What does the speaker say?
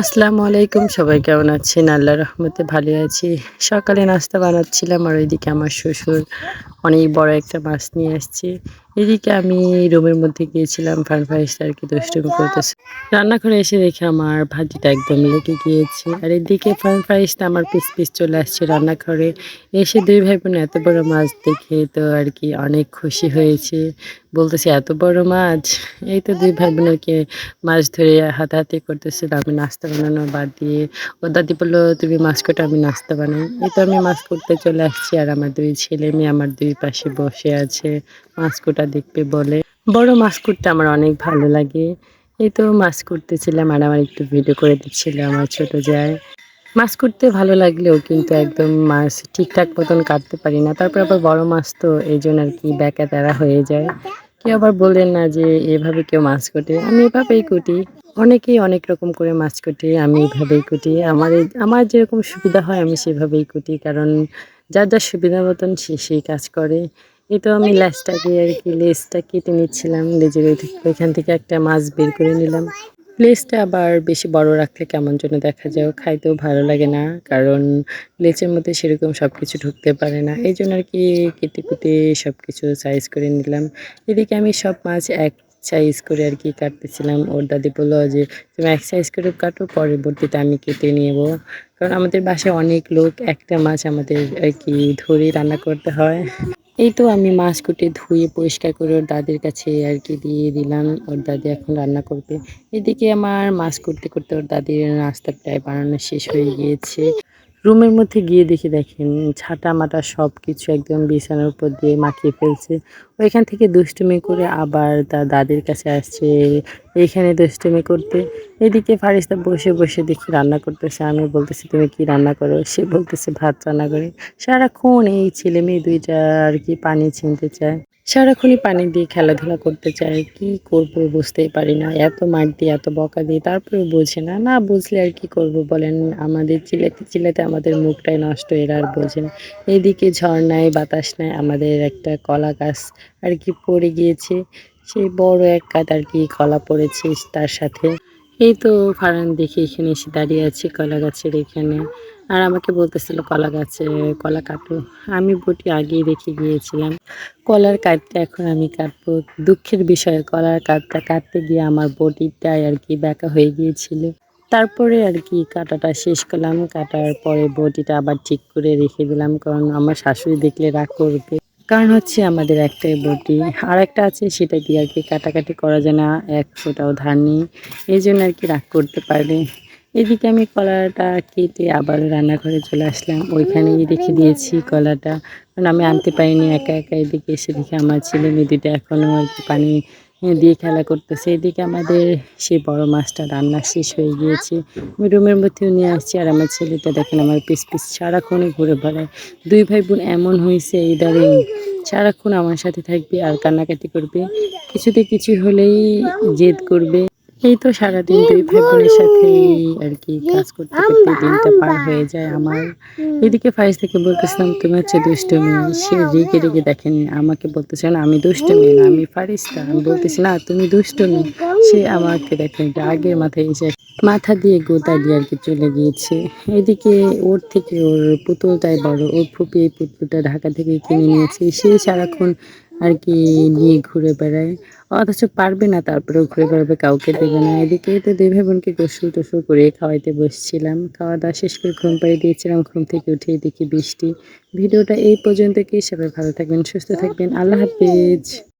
আসসালামু আলাইকুম, সবাই কেমন আছেন? আল্লাহ রহমতে ভালো আছি। সকালে নাস্তা বানাচ্ছিলাম আর ওইদিকে আমার শ্বশুর অনেক বড় একটা মাছ নিয়ে আসছে। এদিকে আমি রুমের মধ্যে গিয়েছিলাম ফান ফাইস আর কি দুষ্টুমি করতেছে। রান্নাঘরে এসে দেখে আমার ভাজিটা একদম লেগে গিয়েছে। আর এদিকে ফান ফাইসটা আমার পিস পিস চলে আসছে রান্নাঘরে। এসে দুই ভাই বোন এত বড় মাছ দেখে তো আর কি অনেক খুশি হয়েছে। বলতেছে, এত বড় মাছ? এই তো দুই ভাই বোনকে মাছ ধরে হাতে হাতাহাতি করতেছিল আমি নাস্তা বানানো বাদ দিয়ে। ও দাদি বলল, তুমি মাছ কাটো, আমি নাস্তা বানাই। এই তো আমি মাছ করতে চলে আসছি আর আমার দুই ছেলে মেয়ে আমার দুই পাশে বসে আছে। মাছ কোটা দেখবে বলে। বড় মাছ করতে আমার অনেক ভালো লাগে। এই তো মাছ করতেছিলাম আর আমার একটু ভিডিও করে দিচ্ছিল আমার ছোট যায় মাছ করতে ভালো লাগলেও কিন্তু একদম মাছ ঠিকঠাক মতন কাটতে পারি না। তারপর আবার বড় মাছ তো এই জন্য আর কি ব্যাকা তারা হয়ে যায়। কেউ আবার বললেন না যে এভাবে কেউ মাছ কোটে। আমি এভাবেই কুটি। অনেকেই অনেক রকম করে মাছ কুটি, আমি এভাবেই কুটি। আমার আমার যেরকম সুবিধা হয় আমি সেভাবেই কুটি। কারণ যার যার সুবিধা মতন সে সেই কাজ করে। তো আমি লেজটাকে আর কি লেজটা কেটে নিচ্ছিলাম লেজের ওইখান থেকে একটা মাছ বের করে নিলাম। লেজটা আবার বেশি বড় রাখলে কেমন যেন দেখা যায় খাইতেও ভালো লাগে না, কারণ লেচের মধ্যে সেরকম সব কিছু ঢুকতে পারে না। এই জন্য আর কি কেটে কুটে সব কিছু সাইজ করে নিলাম। এদিকে আমি সব মাছ এক সাইজ করে আর কি কাটতেছিলাম। ওর দাদি বলল যে, তুমি এক সাইজ করে কাটো, পরবর্তীতে আমি কেটে নেব। কারণ আমাদের বাসায় অনেক লোক, একটা মাছ আমাদের আর কি ধরে রান্না করতে হয়। এই তো আমি মাছ কুটে ধুয়ে পরিষ্কার করে ওর দাদির কাছে আর কি দিয়ে দিলাম। ওর দাদি এখন রান্না করবে। এদিকে আমার মাছ করতে করতে ওর দাদির নাস্তা প্রায় বানানো শেষ হয়ে গিয়েছে। রুমের মধ্যে গিয়ে দেখি দেখেন ছাটা মাটা সব কিছু একদম বিছানার উপর দিয়ে মাখিয়ে ফেলছে। ওইখান থেকে দুষ্টুমি করে আবার তার দাদির কাছে আসছে এইখানে দুষ্টুমি করতে? এদিকে ফারিস্তা বসে বসে দেখি রান্না করতেছে। আমি বলতেছি, তুমি কি রান্না করো? সে বলতেছে, ভাত রান্না করে। সারাক্ষণ এই ছেলে মেয়ে দুইটা আর কি পানি ছিনতে চায়। সারাক্ষণই পানি দিয়ে খেলাধুলা করতে চায়, কি করব বুঝতেই পারি না। এত মার দিয়ে, এত বকা দিয়ে, তারপরেও বোঝে না। না বুঝলে আর কি করব বলেন, আমাদের চিল্লাতে চিল্লাতে আমাদের মুখটাই নষ্ট, এরা আর বোঝে না। এদিকে নাই বাতাস নাই আমাদের একটা কলা গাছ আর কি পড়ে গিয়েছে। সেই বড় এক কাত আর কি কলা পড়েছে তার সাথে। এই তো ফারান দেখে এখানে এসে দাঁড়িয়ে আছি কলা গাছের এখানে। আর আমাকে বলতেছিল, কলা গাছে, কলা কাটো। আমি বটি আগেই রেখে গিয়েছিলাম। কলার কাঠটা এখন আমি কাটবো। দুঃখের বিষয়ে, কলার কাঠটা কাটতে গিয়ে আমার বটিটাই আর কি ব্যাকা হয়ে গিয়েছিল। তারপরে আর কি কাটাটা শেষ করলাম। কাটার পরে বটিটা আবার ঠিক করে রেখে দিলাম, কারণ আমার শাশুড়ি দেখলে রাগ করবে। কারণ হচ্ছে আমাদের একটাই বটি আর একটা আছে সেটা দিয়ে আর কি কাটাকাটি করা যায় না, এক ফোটাও ধার নেই। এই জন্য আর কি রাগ করতে পারে। এদিকে আমি কলাটা কেটে আবার রান্নাঘরে চলে আসলাম। ওইখানেই রেখে দিয়েছি কলাটা। কারণ আমি আনতে পারিনি, একা একা এদিকে এসে দেখি আমার ছেলে মেয়ে দুটো এখনও আর কি পানি দিয়ে খেলা করতেছে। এদিকে আমাদের সেই বড় মাছটা রান্না শেষ হয়ে গিয়েছে। আমি রুমের মধ্যেও নিয়ে আসছি আর আমার ছেলেটা দেখেন আমার পিস পিস সারাক্ষণই ঘুরে বেড়ায়। দুই ভাই বোন এমন হয়েছে এই ইদারিং সারাক্ষণ আমার সাথে থাকবে আর কান্নাকাটি করবে। কিছুতে কিছু হলেই জেদ করবে। এই তো সারাদিন দুই ভাই বোনের সাথে আর কি কাজ করতে করতে দিনটা পার হয়ে যায় আমার। এদিকে ফাইজ থেকে বলতেছিলাম তুমি হচ্ছে দুষ্ট মেয়ে। সে রেগে রেগে দেখেন আমাকে বলতেছে না আমি দুষ্ট মেয়ে না আমি ফারিস্তা। আমি বলতেছি না তুমি দুষ্ট মেয়ে। সে আমাকে দেখেন আগের মাথায় এসে মাথা দিয়ে গোতা দিয়ে আর কি চলে গিয়েছে। এদিকে ওর থেকে ওর পুতুলটাই বড় ওর ফুপি এই পুতুলটা ঢাকা থেকে কিনে নিয়েছে। সে সারাক্ষণ আর কি নিয়ে ঘুরে বেড়ায়। অথচ পারবে না, তারপরেও ঘুরে বেড়াবে, কাউকে দেবে না। এদিকে তো দেবে বোনকে গোসল টোসল করে খাওয়াইতে বসছিলাম। খাওয়া দাওয়া শেষ করে ঘুম পাড়িয়ে দিয়েছিলাম, ঘুম থেকে উঠে দেখি বৃষ্টি। ভিডিওটা এই পর্যন্ত কি সবাই ভালো থাকবেন, সুস্থ থাকবেন। আল্লাহ হাফিজ।